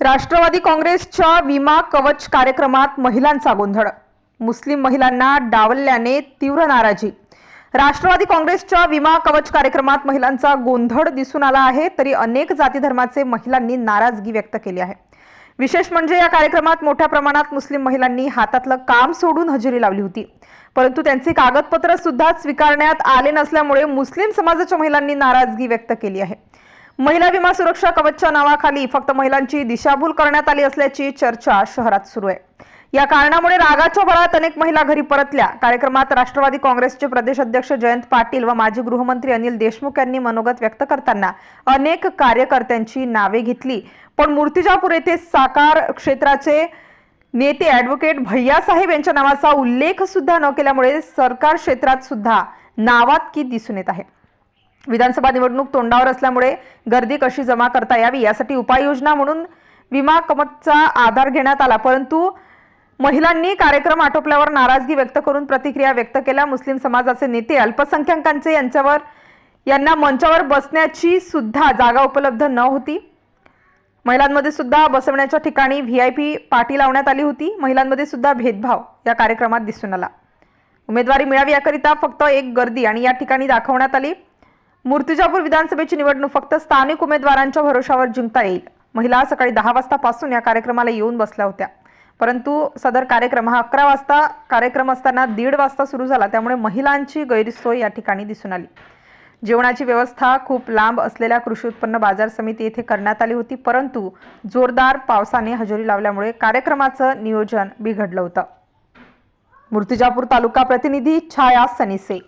राष्ट्रवादी काँग्रेसच्या विमा कवच कार्यक्रमात महिलांचा गोंधळ. मुस्लिम महिलांना डावलल्याने तीव्र नाराजी. राष्ट्रवादी काँग्रेसच्या विमा कवच कार्यक्रमात महिलांचा गोंधळ दिसून आला आहे तरी अनेक जाती धर्माचे महिलांनी नाराजगी व्यक्त केली आहे. विशेष म्हणजे या कार्यक्रमात मोठ्या प्रमाणात मुस्लिम महिलांनी हातातलं काम सोडून हजेरी लावली होती. परंतु त्यांचे कागदपत्र सुद्धा स्वीकारण्यात आले नसल्यामुळे मुस्लिम समाजाच्या महिलांनी नाराजगी व्यक्त केली आहे. महिला विमा सुरक्षा कवचच्या नावाखाली फक्त महिलांची दिशाभूल करण्यात आली असल्याची चर्चा शहरात सुरू आहे. या कारणामुळे रागाच्या भरात अनेक महिला घरी परतल्या. कार्यक्रमात राष्ट्रवादी काँग्रेसचे प्रदेश अध्यक्ष जयंत पाटील व माजी गृहमंत्री अनिल देशमुख यांनी मनोगत व्यक्त करताना अनेक कार्यकर्त्यांची नावे घेतली. पण मूर्तिजापूर येथे साकार क्षेत्राचे नेते ऍडव्होकेट भैयासाहेब यांच्या नावाचा उल्लेख सुद्धा न केल्यामुळे सरकार क्षेत्रात सुद्धा नावात की दिसून येत आहे. विधानसभा निवडणूक तोंडावर असल्यामुळे गर्दी कशी जमा करता यावी यासाठी उपाययोजना म्हणून विमा कमतचा आधार घेण्यात आला. परंतु महिलांनी कार्यक्रम आटोपल्यावर नाराजगी व्यक्त करून प्रतिक्रिया व्यक्त केल्या. मुस्लिम समाजाचे नेते अल्पसंख्याकांचे यांच्यावर यांना मंचावर बसण्याची सुद्धा जागा उपलब्ध न होती. महिलांमध्ये सुद्धा बसवण्याच्या ठिकाणी व्ही आय पी पाटी लावण्यात आली होती. महिलांमध्ये सुद्धा भेदभाव या कार्यक्रमात दिसून आला. उमेदवारी मिळावी याकरिता फक्त एक गर्दी आणि या ठिकाणी दाखवण्यात आली. मूर्तिजापूर विधानसभेची निवडणूक फक्त स्थानिक उमेदवारांच्या भरोशावर जिंकता येईल. महिला सकाळी दहा वाजतापासून या कार्यक्रमाला येऊन बसल्या होत्या. परंतु सदर कार्यक्रम हा अकरा वाजता कार्यक्रम असताना दीड वाजता सुरू झाला त्यामुळे महिलांची गैरसोय या ठिकाणी दिसून आली. जेवणाची व्यवस्था खूप लांब असलेल्या कृषी उत्पन्न बाजार समिती येथे करण्यात आली होती परंतु जोरदार पावसाने हजेरी लावल्यामुळे कार्यक्रमाचं नियोजन बिघडलं होतं. मूर्तिजापूर तालुका प्रतिनिधी छाया सनिसे.